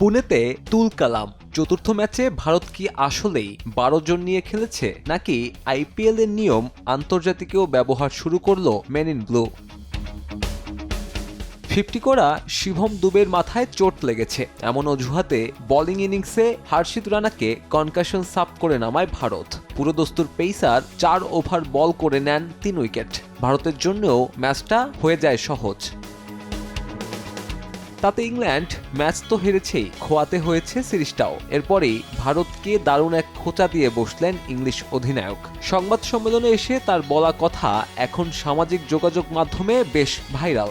পুনেতে তুল কালাম চতুর্থ ম্যাচে ভারত কি আসলেই বারো জন নিয়ে খেলেছে, নাকি আইপিএল এর নিয়ম আন্তর্জাতিকেও ব্যবহার শুরু করল মেন ইন ব্লু ফিফটি করা শিভম দুবের মাথায় চোট লেগেছে। এমন অজুহাতে বোলিং ইনিংসে হার্ষিত রানাকে কনকাশন সাফ করে নামায় ভারত। পুরোদস্তুর পেসার চার ওভার বল করে নেন তিন উইকেট। ভারতের জন্যও ম্যাচটা হয়ে যায় সহজ। তাতে ইংল্যান্ড ম্যাচ তো হেরেছেই, খোয়াতে হয়েছে সিরিজটাও। এরপরেই ভারতকে দারুণ এক খোঁচা দিয়ে বসলেন ইংলিশ অধিনায়ক। সংবাদ সম্মেলনে এসে তার বলা কথা এখন সামাজিক যোগাযোগ মাধ্যমে বেশ ভাইরাল।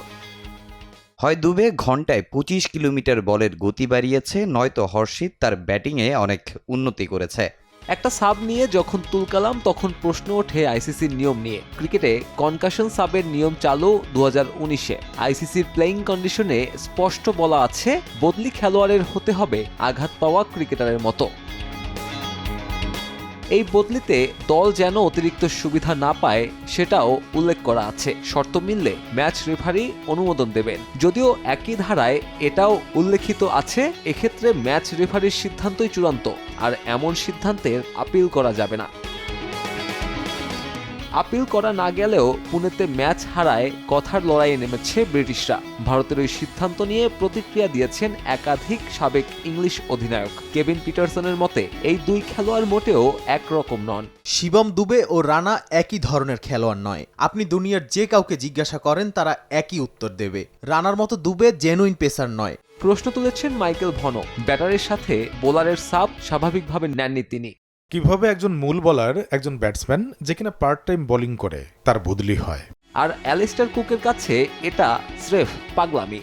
হয় দুবে ঘন্টায় পঁচিশ কিলোমিটার বলের গতি বাড়িয়েছে, নয়তো হর্ষিত তার ব্যাটিংয়ে অনেক উন্নতি করেছে। একটা সাব নিয়ে যখন তুলকালাম, তখন প্রশ্ন ওঠে আইসিসির নিয়ম নিয়ে। ক্রিকেটে কনকাশন সাবের নিয়ম চালু দু হাজার উনিশে। আইসিসির প্লেয়িং কন্ডিশনে স্পষ্ট বলা আছে, বদলি খেলোয়াড়ের হতে হবে, আঘাত পাওয়া ক্রিকেটারের মতো। এই বদলিতে দল যেন অতিরিক্ত সুবিধা না পায়, সেটাও উল্লেখ করা আছে। শর্ত মিললে ম্যাচ রেফারি অনুমোদন দেবেন। যদিও একই ধারায় এটাও উল্লেখিত আছে, এক্ষেত্রে ম্যাচ রেফারির সিদ্ধান্তই চূড়ান্ত, আর এমন সিদ্ধান্তের আপিল করা যাবে না। আপিল করা না গেলেও পুনেতে ম্যাচ হারায় কথার লড়াইয়ে নেমেছে ব্রিটিশরা। ভারতের ওই সিদ্ধান্ত নিয়ে প্রতিক্রিয়া দিয়েছেন একাধিক সাবেক ইংলিশ অধিনায়ক। কেভিন পিটারসনের মতে এই দুই খেলোয়াড় মোটেও একরকম নন। শিবম দুবে ও রানা একই ধরনের খেলোয়াড় নয়। আপনি দুনিয়ার যে কাউকে জিজ্ঞাসা করেন তারা একই উত্তর দেবে। রানার মতো দুবে জেনুইন পেসার নয়। প্রশ্ন তুলেছেন মাইকেল ভন ব্যাটারের সাথে বোলারের সাপ স্বাভাবিকভাবে নেননি তিনি। কীভাবে একজন মূল বলার একজন ব্যাটসম্যান যে কিনা পার্ট টাইম বোলিং করে তার বদলি হয়? আর অ্যালিস্টার কুকের কাছে এটা স্রেফ পাগলামি।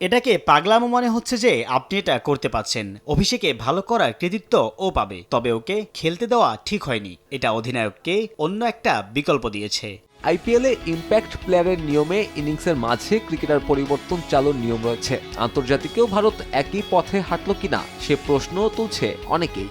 এটাকে পাগলামো মনে হচ্ছে যে আপনি এটা করতে পাচ্ছেন অভিষেকে ভালো করার কৃতিত্ব ও পাবে তবে ওকে খেলতে দেওয়া ঠিক হয়নি এটা অধিনায়ককে অন্য একটা বিকল্প দিয়েছে। আইপিএলে ইম্প্যাক্ট প্লেয়ারের নিয়মে ইনিংসের মাঝে ক্রিকেটার পরিবর্তন চালুর নিয়ম রয়েছে আন্তর্জাতিকেও ভারত একই পথে হাঁটল কিনা সে প্রশ্নও তুলছে অনেকেই।